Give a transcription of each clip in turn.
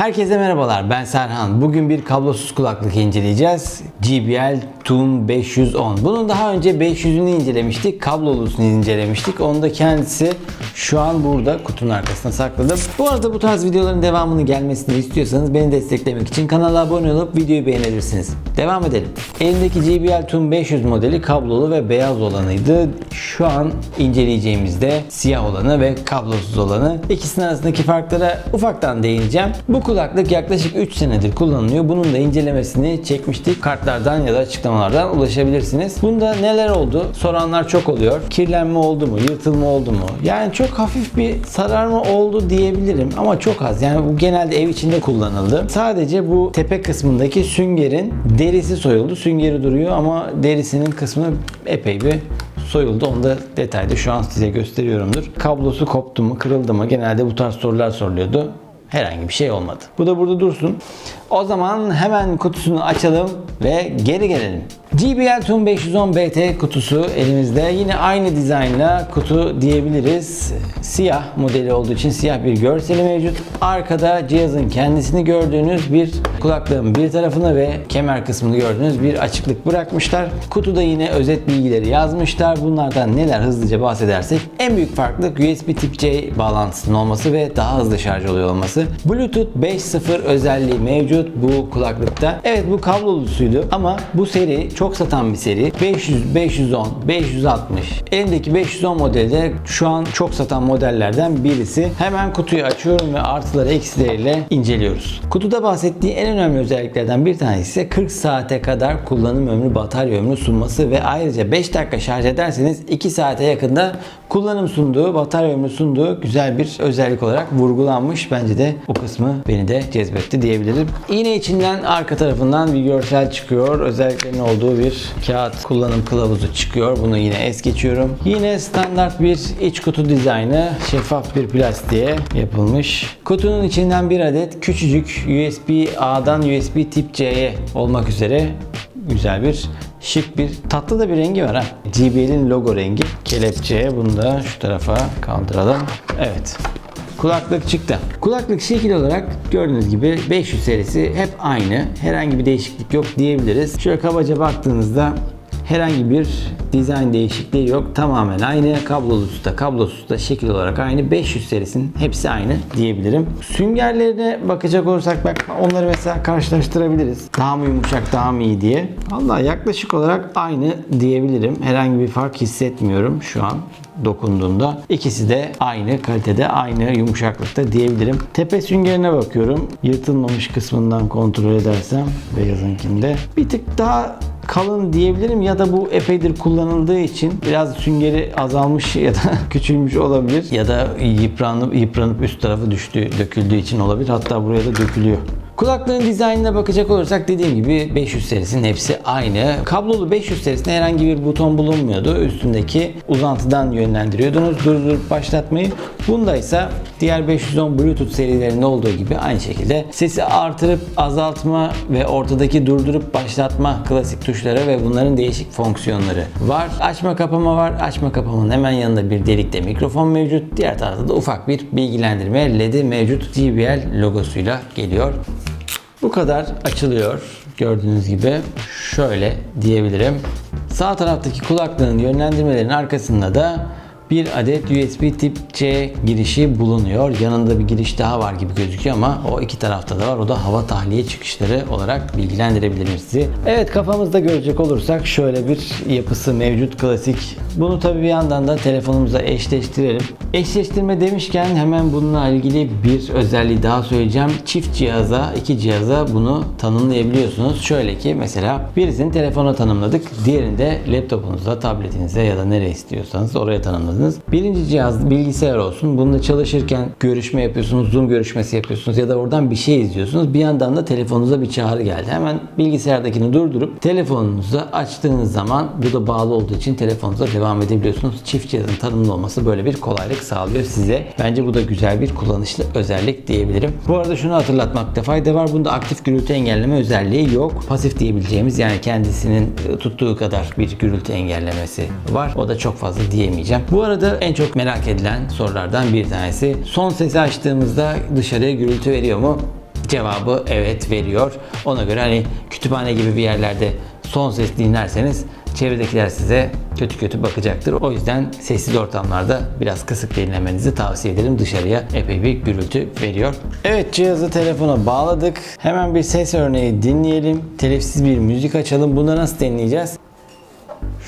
Herkese merhabalar ben Serhan. Bugün bir kablosuz kulaklık inceleyeceğiz. JBL Tune 510. Bunun daha önce 500'ünü incelemiştik. Kablolusunu incelemiştik. Onu da kendisi şu an burada kutunun arkasına sakladım. Bu arada bu tarz videoların devamını gelmesini istiyorsanız beni desteklemek için kanala abone olup videoyu beğenebilirsiniz. Devam edelim. Elimdeki JBL Tune 500 modeli kablolu ve beyaz olanıydı. Şu an inceleyeceğimizde siyah olanı ve kablosuz olanı. İkisinin arasındaki farklara ufaktan değineceğim. Bu kulaklık yaklaşık 3 senedir kullanılıyor. Bunun da incelemesini çekmiştik. Kartlardan ya da açıklamalardan ulaşabilirsiniz. Bunda neler oldu? Soranlar çok oluyor. Kirlenme oldu mu? Yırtılma oldu mu? Yani çok hafif bir sararma oldu diyebilirim ama çok az. Yani bu genelde ev içinde kullanıldı. Sadece bu tepe kısmındaki süngerin derisi soyuldu. Süngeri duruyor ama derisinin kısmı epey bir soyuldu. Onu da detayda şu an size gösteriyorumdur. Kablosu koptu mu, kırıldı mı? Genelde bu tarz sorular soruluyordu. Herhangi bir şey olmadı. Bu da burada dursun. O zaman hemen kutusunu açalım ve geri gelelim. JBL Tune 510 BT kutusu elimizde. Yine aynı dizaynla kutu diyebiliriz. Siyah modeli olduğu için siyah bir görseli mevcut. Arkada cihazın kendisini gördüğünüz bir kulaklığın bir tarafını ve kemer kısmını gördüğünüz bir açıklık bırakmışlar. Kutuda yine özet bilgileri yazmışlar. Bunlardan neler hızlıca bahsedersek en büyük farklılık USB tip C bağlantısının olması ve daha hızlı şarj oluyor olması. Bluetooth 5.0 özelliği mevcut bu kulaklıkta. Evet bu kablolusuydu ama bu seri çok satan bir seri. 500, 510, 560. Elimdeki 510 modeli de şu an çok satan modellerden birisi. Hemen kutuyu açıyorum ve artıları eksileriyle inceliyoruz. Kutuda bahsettiği en önemli özelliklerden bir tanesi ise 40 saate kadar kullanım ömrü, batarya ömrü sunması ve ayrıca 5 dakika şarj ederseniz 2 saate yakında kullanım sunduğu, batarya ömrü sunduğu güzel bir özellik olarak vurgulanmış. Bence de o kısmı beni de cezbetti diyebilirim. Yine içinden arka tarafından bir görsel çıkıyor. Özelliklerinin olduğu bir kağıt kullanım kılavuzu çıkıyor. Bunu yine es geçiyorum. Yine standart bir iç kutu dizaynı şeffaf bir plastiğe yapılmış. Kutunun içinden bir adet küçücük USB A'dan USB tip C'ye olmak üzere güzel bir şık bir tatlı da bir rengi var ha. JBL'in logo rengi. Kelepçe bunu da şu tarafa kaldıralım. Evet. Kulaklık çıktı. Kulaklık şekil olarak gördüğünüz gibi 500 serisi hep aynı. Herhangi bir değişiklik yok diyebiliriz. Şöyle kabaca baktığınızda herhangi bir dizayn değişikliği yok. Tamamen aynı. Kablolusu da kablosuz da şekil olarak aynı. 500 serisinin hepsi aynı diyebilirim. Süngerlerine bakacak olursak bak onları mesela karşılaştırabiliriz. Daha mı yumuşak daha mı iyi diye. Allah yaklaşık olarak aynı diyebilirim. Herhangi bir fark hissetmiyorum şu an dokunduğunda. İkisi de aynı kalitede, aynı yumuşaklıkta diyebilirim. Tepe süngerine bakıyorum. Yırtılmamış kısmından kontrol edersem beyazınkinde bir tık daha kalın diyebilirim ya da bu epeydir kullanıldığı için biraz süngeri azalmış ya da küçülmüş olabilir ya da yıpranıp yıpranıp üst tarafı düştü, döküldüğü için olabilir. Hatta buraya da dökülüyor. Kulaklığın dizaynına bakacak olursak dediğim gibi 500 serisinin hepsi aynı. Kablolu 500 serisinde herhangi bir buton bulunmuyordu. Üstündeki uzantıdan yönlendiriyordunuz durdurup başlatmayı. Bunda ise diğer 510 Bluetooth serilerinde olduğu gibi aynı şekilde sesi artırıp azaltma ve ortadaki durdurup başlatma klasik tuşları ve bunların değişik fonksiyonları var. Açma kapama var. Açma kapamanın hemen yanında bir delikte mikrofon mevcut. Diğer tarafta da ufak bir bilgilendirme LED'i mevcut. JBL logosuyla geliyor. Bu kadar açılıyor. Gördüğünüz gibi şöyle diyebilirim. Sağ taraftaki kulaklığın yönlendirmelerin arkasında da bir adet USB tip C girişi bulunuyor. Yanında bir giriş daha var gibi gözüküyor ama o iki tarafta da var. O da hava tahliye çıkışları olarak bilgilendirebilirim sizi. Evet kafamızda görecek olursak şöyle bir yapısı mevcut klasik. Bunu tabii bir yandan da telefonumuza eşleştirelim. Eşleştirme demişken hemen bununla ilgili bir özelliği daha söyleyeceğim. Çift cihaza, iki cihaza bunu tanımlayabiliyorsunuz. Şöyle ki mesela birisini telefona tanımladık. Diğerini de laptopunuza, tabletinize ya da nereye istiyorsanız oraya tanımladınız. Birinci cihaz bilgisayar olsun. Bununla çalışırken görüşme yapıyorsunuz, Zoom görüşmesi yapıyorsunuz ya da oradan bir şey izliyorsunuz. Bir yandan da telefonunuza bir çağrı geldi. Hemen bilgisayardakini durdurup telefonunuza açtığınız zaman bu da bağlı olduğu için telefonunuza devam edebiliyorsunuz. Çift cihazın tanımlı olması böyle bir kolaylık sağlıyor size. Bence bu da güzel bir kullanışlı özellik diyebilirim. Bu arada şunu hatırlatmakta fayda var. Bunda aktif gürültü engelleme özelliği yok. Pasif diyebileceğimiz yani kendisinin tuttuğu kadar bir gürültü engellemesi var. O da çok fazla diyemeyeceğim. Bu arada en çok merak edilen sorulardan bir tanesi. Son sesi açtığımızda dışarıya gürültü veriyor mu? cevabı evet veriyor. Ona göre hani kütüphane gibi bir yerlerde son ses dinlerseniz çevredekiler size kötü kötü bakacaktır. O yüzden sessiz ortamlarda biraz kısık dinlemenizi tavsiye ederim. Dışarıya epey bir gürültü veriyor. Evet cihazı telefona bağladık. Hemen bir ses örneği dinleyelim. Telifsiz bir müzik açalım. Bunu nasıl deneyeceğiz?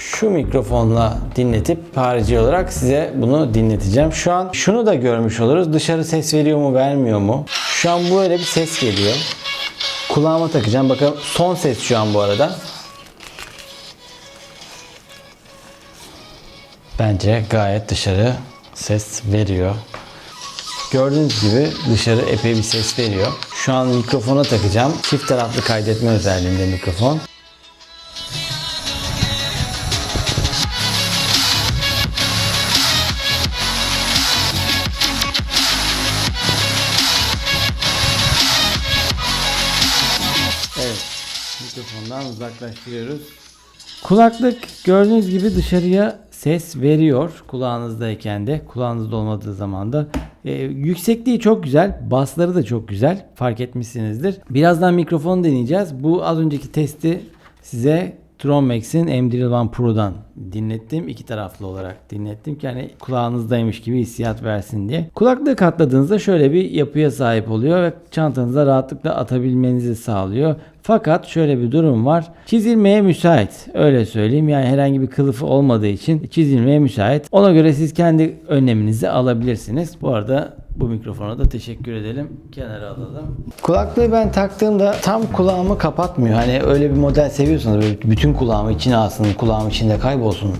Şu mikrofonla dinletip harici olarak size bunu dinleteceğim. Şu an şunu da görmüş oluruz. Dışarı ses veriyor mu vermiyor mu? Şu an böyle bir ses geliyor. Kulağıma takacağım. Bakın son ses şu an bu arada. Bence gayet dışarı ses veriyor. Gördüğünüz gibi dışarı epey bir ses veriyor. Şu an mikrofona takacağım. Çift taraflı kaydetme özelliğinde mikrofon. Mikrofondan uzaklaştırıyoruz. Kulaklık gördüğünüz gibi dışarıya ses veriyor kulağınızdayken de kulağınızda olmadığı zaman da. Ee, yüksekliği çok güzel basları da çok güzel fark etmişsinizdir. Birazdan mikrofon deneyeceğiz. Bu az önceki testi size Tronmax'in M-Drill Pro'dan dinlettim. iki taraflı olarak dinlettim ki hani kulağınızdaymış gibi hissiyat versin diye. Kulaklığı katladığınızda şöyle bir yapıya sahip oluyor ve çantanıza rahatlıkla atabilmenizi sağlıyor. Fakat şöyle bir durum var. Çizilmeye müsait. Öyle söyleyeyim. Yani herhangi bir kılıfı olmadığı için çizilmeye müsait. Ona göre siz kendi önleminizi alabilirsiniz. Bu arada bu mikrofona da teşekkür edelim. Kenara alalım. Kulaklığı ben taktığımda tam kulağımı kapatmıyor. Hani öyle bir model seviyorsanız böyle bütün kulağımı içine alsın, kulağım içinde kaybolsun,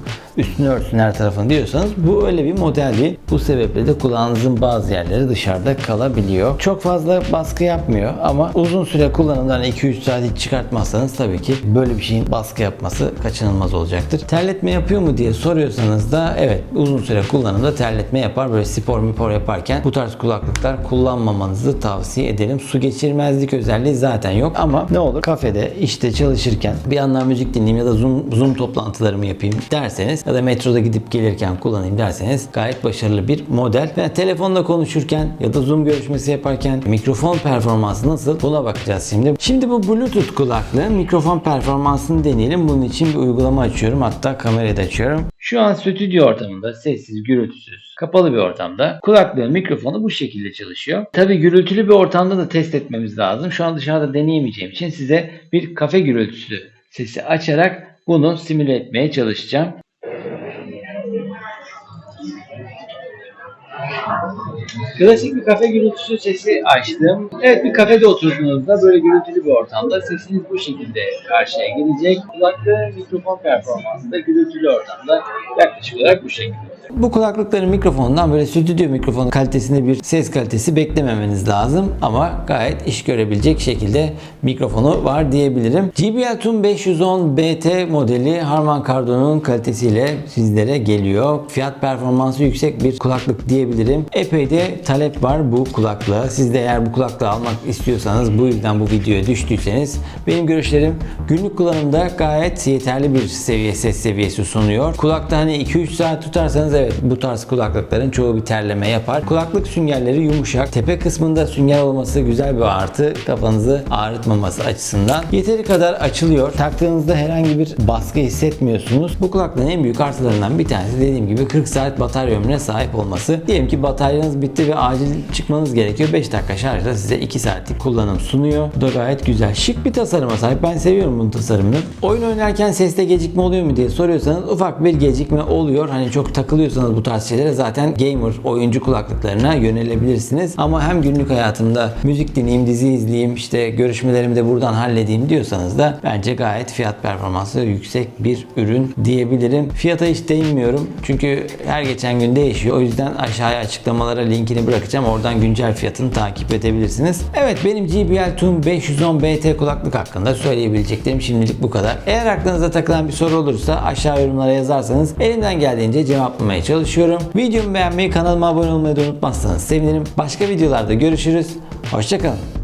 üstünü örtsün her tarafını diyorsanız bu öyle bir model değil. Bu sebeple de kulağınızın bazı yerleri dışarıda kalabiliyor. Çok fazla baskı yapmıyor ama uzun süre kullanımdan 2-3 saat hiç çıkartmazsanız tabii ki böyle bir şeyin baskı yapması kaçınılmaz olacaktır. Terletme yapıyor mu diye soruyorsanız da evet uzun süre kullanımda terletme yapar. Böyle spor mipor yaparken bu tarz kulaklıklar kullanmamanızı tavsiye ederim. Su geçirmezlik özelliği zaten yok ama ne olur kafede işte çalışırken bir yandan müzik dinleyeyim ya da Zoom, Zoom toplantılarımı yapayım derseniz ya da metroda gidip gelirken kullanayım derseniz gayet başarılı bir model. Ve telefonla konuşurken ya da Zoom görüşmesi yaparken mikrofon performansı nasıl buna bakacağız şimdi. Şimdi bu Bluetooth kulaklığın mikrofon performansını deneyelim. Bunun için bir uygulama açıyorum. Hatta kamerayı da açıyorum. Şu an stüdyo ortamında sessiz, gürültüsüz, kapalı bir ortamda kulaklığın mikrofonu bu şekilde çalışıyor. Tabi gürültülü bir ortamda da test etmemiz lazım. Şu an dışarıda deneyemeyeceğim için size bir kafe gürültüsü sesi açarak bunu simüle etmeye çalışacağım. Klasik bir kafe gürültüsü sesi açtım. Evet bir kafede oturduğunuzda böyle gürültülü bir ortamda sesiniz bu şekilde karşıya gelecek. Kulaklığı mikrofon performansı da gürültülü ortamda yaklaşık olarak bu şekilde. Bu kulaklıkların mikrofonundan böyle stüdyo mikrofonu kalitesinde bir ses kalitesi beklememeniz lazım ama gayet iş görebilecek şekilde mikrofonu var diyebilirim. JBL Tune 510 BT modeli Harman Kardon'un kalitesiyle sizlere geliyor. Fiyat performansı yüksek bir kulaklık diyebilirim. Epey de talep var bu kulaklığa. Siz de eğer bu kulaklığı almak istiyorsanız bu yüzden bu videoya düştüyseniz benim görüşlerim günlük kullanımda gayet yeterli bir seviye ses seviyesi sunuyor. Kulakta hani 2-3 saat tutarsanız evet bu tarz kulaklıkların çoğu bir terleme yapar. Kulaklık süngerleri yumuşak. Tepe kısmında sünger olması güzel bir artı. Kafanızı ağrıtmaması açısından. Yeteri kadar açılıyor. Taktığınızda herhangi bir baskı hissetmiyorsunuz. Bu kulaklığın en büyük artılarından bir tanesi dediğim gibi 40 saat batarya ömrüne sahip olması. Diyelim ki bataryanız bitti ve acil çıkmanız gerekiyor. 5 dakika şarjda size 2 saatlik kullanım sunuyor. Bu da gayet güzel. Şık bir tasarıma sahip. Ben seviyorum bunun tasarımını. Oyun oynarken seste gecikme oluyor mu diye soruyorsanız ufak bir gecikme oluyor. Hani çok takılıyorsanız bu tarz şeylere zaten gamer oyuncu kulaklıklarına yönelebilirsiniz. Ama hem günlük hayatımda müzik dinleyeyim, dizi izleyeyim, işte görüşmelerimi de buradan halledeyim diyorsanız da bence gayet fiyat performansı yüksek bir ürün diyebilirim. Fiyata hiç değinmiyorum. Çünkü her geçen gün değişiyor. O yüzden aşağıya açıklamalara linkini bırakacağım. Oradan güncel fiyatını takip edebilirsiniz. Evet benim JBL Tune 510 BT kulaklık hakkında söyleyebileceklerim şimdilik bu kadar. Eğer aklınıza takılan bir soru olursa aşağı yorumlara yazarsanız elimden geldiğince cevaplamaya çalışıyorum. Videomu beğenmeyi, kanalıma abone olmayı da unutmazsanız sevinirim. Başka videolarda görüşürüz. Hoşçakalın.